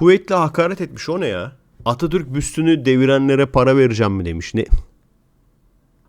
kuvvetle hakaret etmiş o ne ya? Atatürk büstünü devirenlere para vereceğim mi demiş. Ne?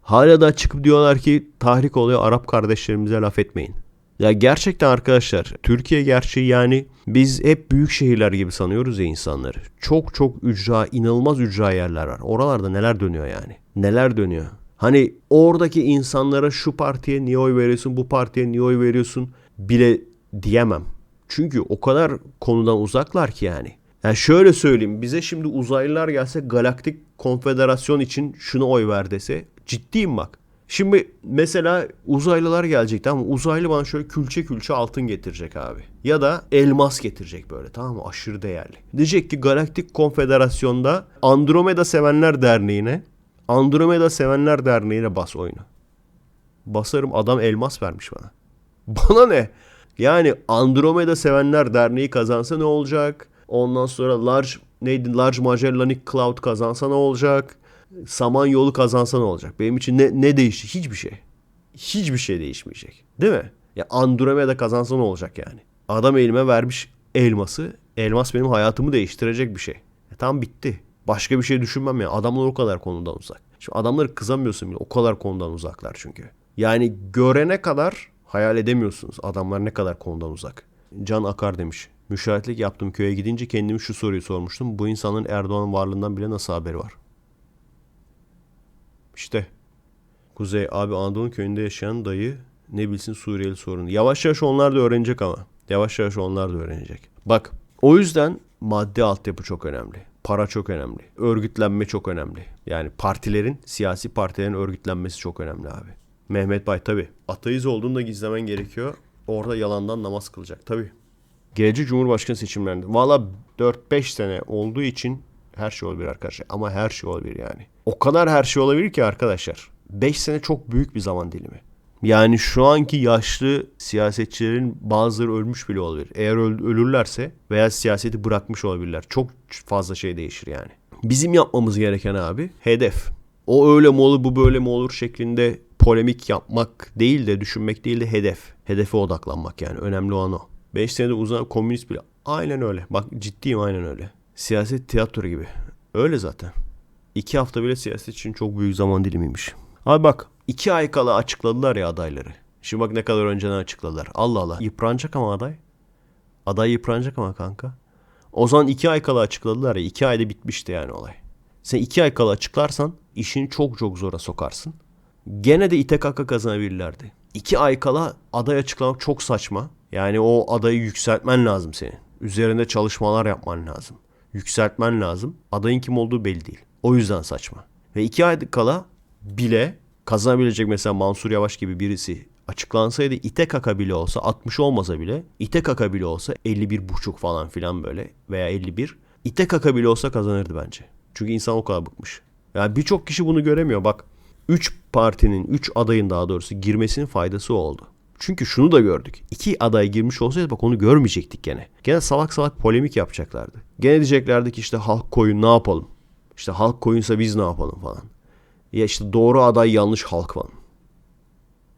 Hala da çıkıp diyorlar ki tahrik oluyor Arap kardeşlerimize laf etmeyin. Ya gerçekten arkadaşlar Türkiye gerçeği yani biz hep büyük şehirler gibi sanıyoruz ya insanları. Çok çok ücra, inanılmaz ücra yerler var. Oralarda neler dönüyor yani? Neler dönüyor? Hani oradaki insanlara şu partiye niye oy veriyorsun, bu partiye niye oy veriyorsun bile diyemem. Çünkü o kadar konudan uzaklar ki yani. Yani şöyle söyleyeyim bize şimdi uzaylılar gelse galaktik konfederasyon için şunu oy ver dese ciddiyim bak. Şimdi mesela uzaylılar gelecek tamam mı? Uzaylı bana şöyle külçe külçe altın getirecek abi. Ya da elmas getirecek böyle tamam mı? Aşırı değerli. Diyecek ki Galaktik Konfederasyon'da Andromeda Sevenler Derneği'ne Andromeda Sevenler Derneği'ne bas oyunu. Basarım adam elmas vermiş bana. Bana ne? Yani Andromeda Sevenler Derneği kazansa ne olacak? Ondan sonra Large neydi? Large Magellanic Cloud kazansa ne olacak? Samanyolu kazansa ne olacak? Benim için ne, ne değişti? Hiçbir şey. Hiçbir şey değişmeyecek. Değil mi? Ya Andromeda kazansa ne olacak yani? Adam elime vermiş elması. Elmas benim hayatımı değiştirecek bir şey. E tamam bitti. Başka bir şey düşünmem ya. Adamlar o kadar konudan uzak. Şimdi adamları kızamıyorsun bile. O kadar konudan uzaklar çünkü. Yani görene kadar hayal edemiyorsunuz. Adamlar ne kadar konudan uzak. Can Akar demiş. Müşahitlik yaptım köye gidince kendime şu soruyu sormuştum. Bu insanın Erdoğan'ın varlığından bile nasıl haberi var? İşte Kuzey abi Anadolu köyünde yaşayan dayı ne bilsin Suriyeli sorunu. Yavaş yavaş onlar da öğrenecek ama. Yavaş yavaş onlar da öğrenecek. Bak o yüzden maddi altyapı çok önemli. Para çok önemli. Örgütlenme çok önemli. Yani partilerin, siyasi partilerin örgütlenmesi çok önemli abi. Mehmet Bay tabi. Ateiz olduğunu da gizlemen gerekiyor. Orada yalandan namaz kılacak tabi. Gelecek Cumhurbaşkanı seçimlerinde. Valla 4-5 sene olduğu için her şey olabilir arkadaşlar. Ama her şey olabilir yani. O kadar her şey olabilir ki arkadaşlar. 5 sene çok büyük bir zaman dilimi. Yani şu anki yaşlı siyasetçilerin bazıları ölmüş bile olabilir. Eğer öl- ölürlerse veya siyaseti bırakmış olabilirler. Çok fazla şey değişir yani. Bizim yapmamız gereken abi hedef. O öyle mi olur bu böyle mi olur şeklinde polemik yapmak değil de düşünmek değil de hedef. Hedefe odaklanmak yani önemli olan o. 5 senede uzanan komünist bile aynen öyle. Bak ciddiyim aynen öyle. Siyaset tiyatro gibi. Öyle zaten. İki hafta bile siyaset için çok büyük zaman dilimiymiş. Abi bak iki ay kala açıkladılar ya adayları. Şimdi bak ne kadar önceden açıkladılar. Allah Allah. Yıpranacak ama aday. Aday yıpranacak ama kanka. O zaman iki ay kala açıkladılar ya. iki ayda bitmişti yani olay. Sen iki ay kala açıklarsan işini çok çok zora sokarsın. Gene de ite kaka kazanabilirlerdi. İki ay kala aday açıklamak çok saçma. Yani o adayı yükseltmen lazım senin. Üzerinde çalışmalar yapman lazım. Yükseltmen lazım. Adayın kim olduğu belli değil. O yüzden saçma. Ve iki ay kala bile kazanabilecek mesela Mansur Yavaş gibi birisi açıklansaydı ite kaka bile olsa 60 olmasa bile ite kaka bile olsa 51 buçuk falan filan böyle veya 51 ite kaka bile olsa kazanırdı bence. Çünkü insan o kadar bıkmış. Yani birçok kişi bunu göremiyor. Bak 3 partinin 3 adayın daha doğrusu girmesinin faydası oldu. Çünkü şunu da gördük. İki aday girmiş olsaydı bak onu görmeyecektik gene. Gene salak salak polemik yapacaklardı. Gene diyeceklerdi ki işte halk koyun ne yapalım? İşte halk koyunsa biz ne yapalım falan. Ya işte doğru aday yanlış halk falan.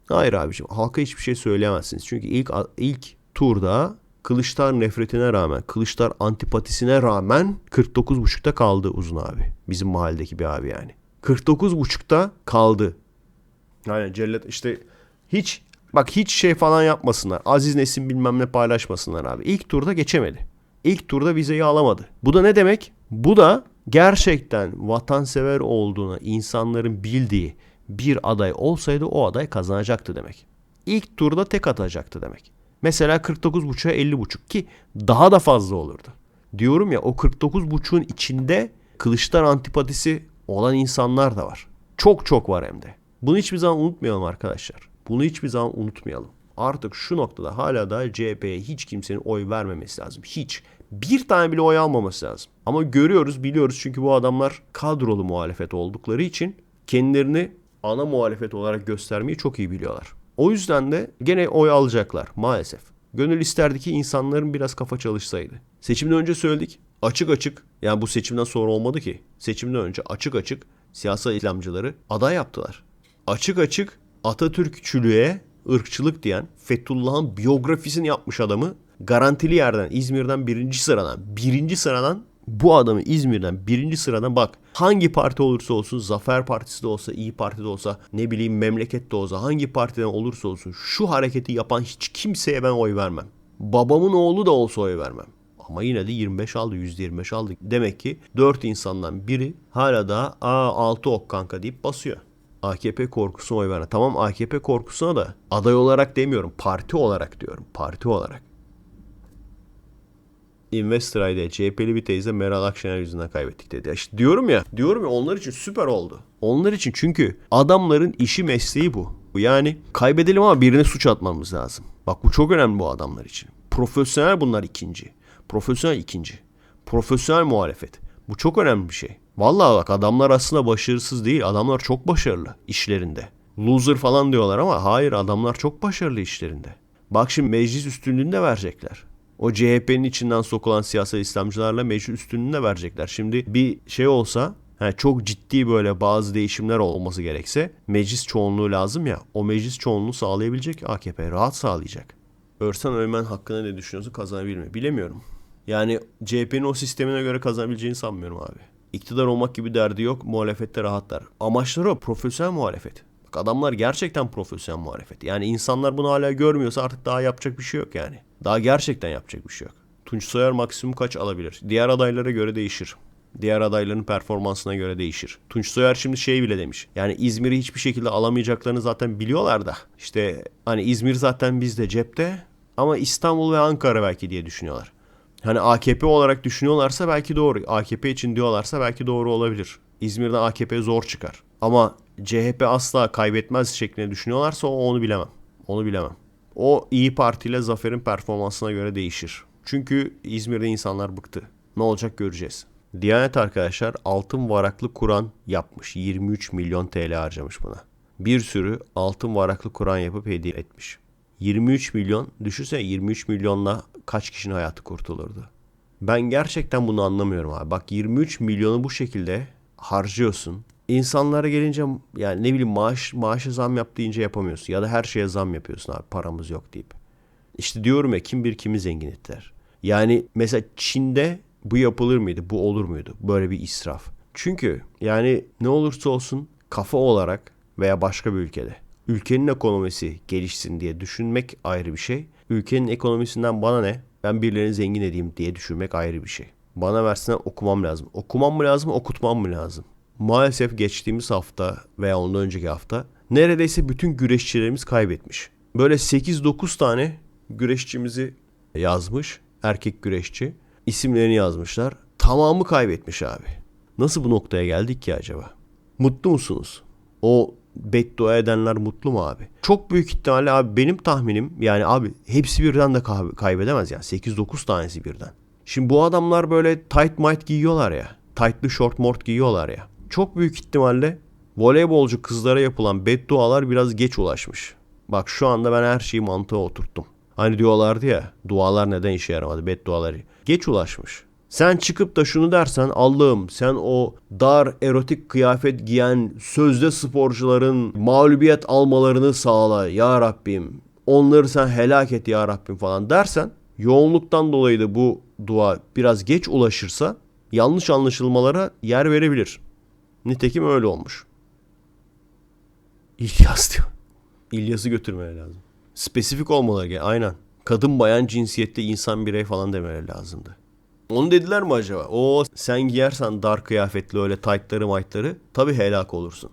Hayır abiciğim halka hiçbir şey söyleyemezsiniz. Çünkü ilk ilk turda Kılıçlar nefretine rağmen, Kılıçlar antipatisine rağmen 49.5'ta kaldı Uzun abi. Bizim mahalledeki bir abi yani. 49.5'ta kaldı. Aynen cellat işte hiç bak hiç şey falan yapmasınlar. Aziz Nesin bilmem ne paylaşmasınlar abi. İlk turda geçemedi. İlk turda vizeyi alamadı. Bu da ne demek? Bu da gerçekten vatansever olduğuna insanların bildiği bir aday olsaydı o aday kazanacaktı demek. İlk turda tek atacaktı demek. Mesela 49.5'a 50.5 ki daha da fazla olurdu. Diyorum ya o 49.5'un içinde kılıçlar antipatisi olan insanlar da var. Çok çok var hem de. Bunu hiçbir zaman unutmayalım arkadaşlar. Bunu hiçbir zaman unutmayalım. Artık şu noktada hala da CHP'ye hiç kimsenin oy vermemesi lazım. Hiç. Bir tane bile oy almaması lazım. Ama görüyoruz, biliyoruz çünkü bu adamlar kadrolu muhalefet oldukları için kendilerini ana muhalefet olarak göstermeyi çok iyi biliyorlar. O yüzden de gene oy alacaklar maalesef. Gönül isterdi ki insanların biraz kafa çalışsaydı. Seçimden önce söyledik. Açık açık yani bu seçimden sonra olmadı ki. Seçimden önce açık açık siyasal İslamcıları aday yaptılar. Açık açık Atatürkçülüğe ırkçılık diyen Fethullah'ın biyografisini yapmış adamı Garantili yerden İzmir'den birinci sıradan birinci sıradan bu adamı İzmir'den birinci sıradan bak hangi parti olursa olsun Zafer Partisi de olsa İyi Parti de olsa ne bileyim memleket de olsa hangi partiden olursa olsun şu hareketi yapan hiç kimseye ben oy vermem. Babamın oğlu da olsa oy vermem. Ama yine de 25 aldı %25 aldı. Demek ki 4 insandan biri hala da aa 6 ok kanka deyip basıyor. AKP korkusuna oy verme. Tamam AKP korkusuna da aday olarak demiyorum. Parti olarak diyorum. Parti olarak. Investor ID'ye CHP'li bir teyze Meral Akşener yüzünden kaybettik dedi. İşte diyorum ya, diyorum ya onlar için süper oldu. Onlar için çünkü adamların işi mesleği bu. Yani kaybedelim ama birine suç atmamız lazım. Bak bu çok önemli bu adamlar için. Profesyonel bunlar ikinci. Profesyonel ikinci. Profesyonel muhalefet. Bu çok önemli bir şey. Vallahi bak adamlar aslında başarısız değil. Adamlar çok başarılı işlerinde. Loser falan diyorlar ama hayır adamlar çok başarılı işlerinde. Bak şimdi meclis üstünlüğünü verecekler. O CHP'nin içinden sokulan siyasal İslamcılarla meclis üstünlüğünü verecekler. Şimdi bir şey olsa yani çok ciddi böyle bazı değişimler olması gerekse meclis çoğunluğu lazım ya. O meclis çoğunluğu sağlayabilecek AKP rahat sağlayacak. Örsen Öymen hakkında ne düşünüyorsun kazanabilir mi? Bilemiyorum. Yani CHP'nin o sistemine göre kazanabileceğini sanmıyorum abi. İktidar olmak gibi derdi yok. Muhalefette rahatlar. Amaçları o. Profesyonel muhalefet. Bak adamlar gerçekten profesyonel muhalefet. Yani insanlar bunu hala görmüyorsa artık daha yapacak bir şey yok yani. Daha gerçekten yapacak bir şey yok. Tunç Soyer maksimum kaç alabilir? Diğer adaylara göre değişir. Diğer adayların performansına göre değişir. Tunç Soyer şimdi şey bile demiş. Yani İzmir'i hiçbir şekilde alamayacaklarını zaten biliyorlar da. İşte hani İzmir zaten bizde cepte ama İstanbul ve Ankara belki diye düşünüyorlar. Hani AKP olarak düşünüyorlarsa belki doğru. AKP için diyorlarsa belki doğru olabilir. İzmir'den AKP zor çıkar. Ama CHP asla kaybetmez şeklinde düşünüyorlarsa o onu bilemem. Onu bilemem. O İyi Parti ile Zafer'in performansına göre değişir. Çünkü İzmir'de insanlar bıktı. Ne olacak göreceğiz. Diyanet arkadaşlar altın varaklı Kur'an yapmış. 23 milyon TL harcamış buna. Bir sürü altın varaklı Kur'an yapıp hediye etmiş. 23 milyon düşünsene 23 milyonla kaç kişinin hayatı kurtulurdu. Ben gerçekten bunu anlamıyorum abi. Bak 23 milyonu bu şekilde harcıyorsun. İnsanlara gelince yani ne bileyim maaş maaşa zam yap deyince yapamıyorsun. Ya da her şeye zam yapıyorsun abi paramız yok deyip. İşte diyorum ya kim bir kimi zengin ettiler. Yani mesela Çin'de bu yapılır mıydı? Bu olur muydu? Böyle bir israf. Çünkü yani ne olursa olsun kafa olarak veya başka bir ülkede ülkenin ekonomisi gelişsin diye düşünmek ayrı bir şey. Ülkenin ekonomisinden bana ne? Ben birilerini zengin edeyim diye düşünmek ayrı bir şey. Bana versinler okumam lazım. Okumam mı lazım, okutmam mı lazım? Maalesef geçtiğimiz hafta veya ondan önceki hafta neredeyse bütün güreşçilerimiz kaybetmiş. Böyle 8-9 tane güreşçimizi yazmış. Erkek güreşçi. İsimlerini yazmışlar. Tamamı kaybetmiş abi. Nasıl bu noktaya geldik ki acaba? Mutlu musunuz? O beddua edenler mutlu mu abi? Çok büyük ihtimalle abi benim tahminim yani abi hepsi birden de kay- kaybedemez yani 8-9 tanesi birden. Şimdi bu adamlar böyle tight might giyiyorlar ya. Tightlı short mort giyiyorlar ya. Çok büyük ihtimalle voleybolcu kızlara yapılan beddualar biraz geç ulaşmış. Bak şu anda ben her şeyi mantığa oturttum. Hani diyorlardı ya dualar neden işe yaramadı bedduaları. Geç ulaşmış. Sen çıkıp da şunu dersen Allah'ım sen o dar erotik kıyafet giyen sözde sporcuların mağlubiyet almalarını sağla ya Rabbim. Onları sen helak et ya Rabbim falan dersen yoğunluktan dolayı da bu dua biraz geç ulaşırsa yanlış anlaşılmalara yer verebilir. Nitekim öyle olmuş. İlyas diyor. İlyas'ı götürmeleri lazım. Spesifik olmaları gerek. Aynen. Kadın bayan cinsiyette insan birey falan demeleri lazımdı. Onu dediler mi acaba? O sen giyersen dar kıyafetli öyle taytları maytları tabii helak olursun.